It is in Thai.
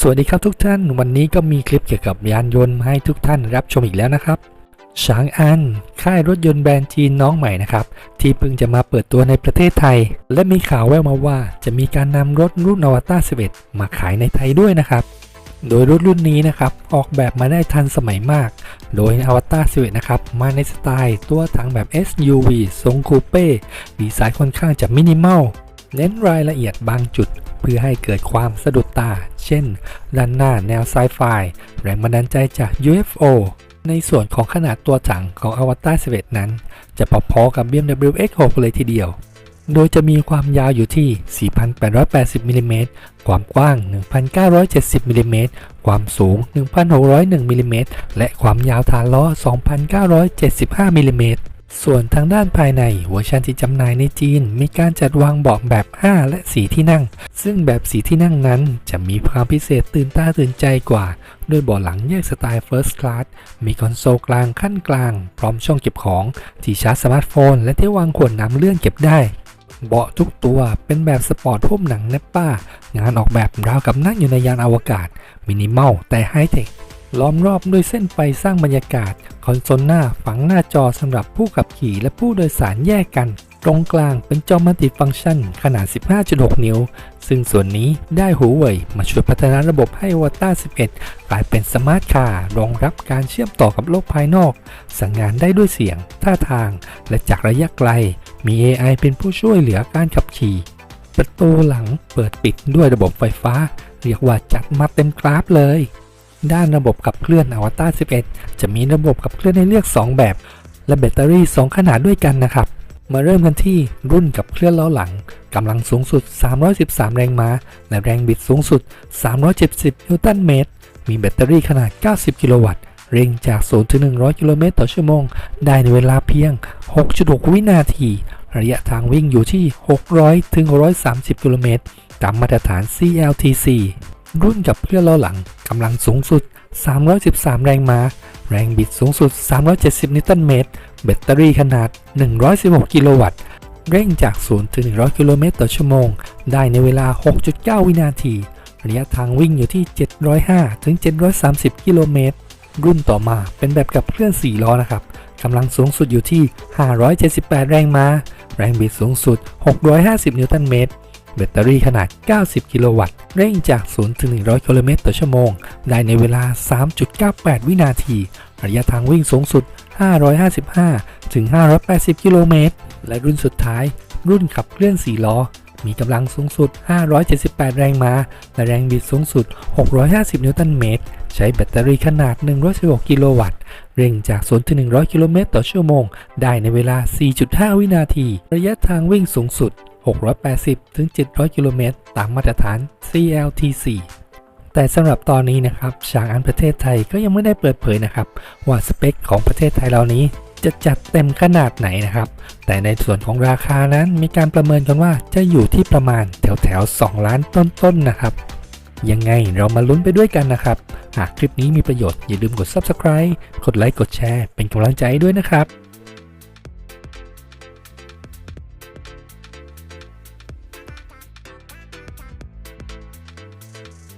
สวัสดีครับทุกท่าน วันนี้ก็มีคลิปเกี่ยวกับยานยนต์มาให้ทุกท่านรับชมอีกแล้วนะครับฉางอัน ค่ายรถยนต์แบรนด์จีนน้องใหม่นะครับ ที่เพิ่งจะมาเปิดตัวในประเทศไทย และมีข่าวแว่วมาว่า จะมีการนำรถรุ่นอวตาร11 มาขายในไทยด้วยนะครับ โดยรถรุ่นนี้นะครับ ออกแบบมาได้ทันสมัยมาก โดยอวตาร11นะครับ มาในสไตล์ตัวถังแบบ SUV ทรงคูเป้ดีไซน์ค่อนข้างจะมินิมอลเน้นรายละเอียดบางจุด เพื่อให้เกิดความสะดุดตา เช่น ด้านหน้าแนวไซไฟแรงบันดาลใจจาก UFO ในส่วนของขนาดตัวถังของ Avatar 11 นั้น จะพอๆกับ BMW X6 เลยทีเดียว โดยจะมีความยาวอยู่ที่ 4,880มิลลิเมตรความกว้าง 1,970มิลลิเมตรความสูง 1,601มิลลิเมตรและความยาวฐานล้อ 2,975มิลลิเมตร ส่วนทางด้านภายในเวอร์ชันที่จำหน่ายในจีน มีการจัดวางเบาะแบบ 5 และ 4 ที่นั่ง ซึ่งแบบสีที่นั่งนั้นจะมีความพิเศษตื่นตาตื่นใจกว่า ด้วยเบาะหลังแยกสไตล์ First Class มีคอนโซลกลางขั้นกลาง พร้อมช่องเก็บของ ที่ชาร์จสมาร์ทโฟน และที่วางขวดน้ำเลื่อนเก็บได้ เบาะทุกตัวเป็นแบบสปอร์ตพุ่มหนังเนปป้า งานออกแบบราวกับนั่งอยู่ในยานอวกาศมินิมอลแต่ไฮเทค ล้อมรอบด้วยเส้นไฟสร้างบรรยากาศ คอนโซลหน้าฝังหน้าจอสำหรับผู้ขับขี่และผู้โดยสารแยกกัน ตรงกลางเป็นจอมัลติฟังก์ชันขนาด 15.6 นิ้ว ซึ่งส่วนนี้ได้หูเว่ยมาช่วยพัฒนาระบบให้ว a ต้า11 กลายเป็นสมาร์ทคาร์รองรับการเชื่อมต่อกับโลกภายนอก สั่งงานได้ด้วยเสียง ท่าทาง และจากระยะไกล มี AI เป็นผู้ช่วยเหลือการขับขี่ประตูหลังเปิดปิดด้วยระบบไฟฟ้า เรียกว่าจัดมาเต็มกราฟเลย ด้านระบบขับเคลื่อนอวตาร11 จะมีระบบขับเคลื่อนให้เลือก 2 แบบ และแบตเตอรี่ 2 ขนาดด้วยกันนะครับ มาเริ่มกันที่รุ่นขับเคลื่อนล้อหลังกำลังสูงสุด 313 แรงม้า และแรงบิดสูงสุด 370 นิวตันเมตร มีแบตเตอรี่ขนาด 90 กิโลวัตต์ เร่งจาก 0 ถึง 100 กิโลเมตรต่อชั่วโมง ได้ในเวลาเพียง 6.6 วินาที ระยะทางวิ่งอยู่ที่ 600 ถึง130 กิโลเมตร ตามมาตรฐาน CLTC รุ่นกับเคลื่อนล้อหลังกำลังสูงสุด 313 แรงม้า แรงบิดสูงสุด 370 นิวตันเมตร แบตเตอรี่ขนาด 116 กิโลวัตต์ เร่งจาก 0 ถึง 100 กิโลเมตรต่อชั่วโมง ได้ในเวลา 6.9 วินาที ระยะทางวิ่งอยู่ที่ 705 ถึง 730 กิโลเมตร รุ่นต่อมาเป็นแบบกับเคลื่อน 4 ล้อนะครับกำลังสูงสุดอยู่ที่ 578 แรงม้า แรงบิดสูงสุด 650 นิวตันเมตร แบตเตอรี่ขนาด 90 กิโลวัตต์ เร่งจาก 0 ถึง 100 กิโลเมตรต่อชั่วโมง ได้ในเวลา 3.98 วินาที ระยะทางวิ่งสูงสุด 555 ถึง 580 กิโลเมตร และรุ่นสุดท้าย รุ่นขับเคลื่อน 4 ล้อ มีกำลังสูงสุด 578 แรงม้า และแรงบิดสูงสุด 650 นิวตันเมตร ใช้แบตเตอรี่ขนาด 116 กิโลวัตต์เร่งจาก0ถึง100 กิโลเมตรต่อชั่วโมง ได้ในเวลา 4.5 วินาที ระยะทางวิ่งสูงสุด 680-700 กิโลเมตร ตามมาตรฐาน CLTC แต่สำหรับตอนนี้นะครับชางอันประเทศไทยก็ยังไม่ได้เปิดเผยนะครับ ว่าสเปคของประเทศไทยเรานี้จะจัดเต็มขนาดไหนนะครับ แต่ในส่วนของราคานั้นมีการประเมินกันว่าจะอยู่ที่ประมาณแถวแถวๆ2ล้านต้นๆนนะครับ ยังไงเรามาลุ้นไปด้วยกันนะครับ หากคลิปนี้มีประโยชน์อย่าลืมกด Subscribe กดไลค์กดแชร์เป็นกำลังใจด้วยนะครับ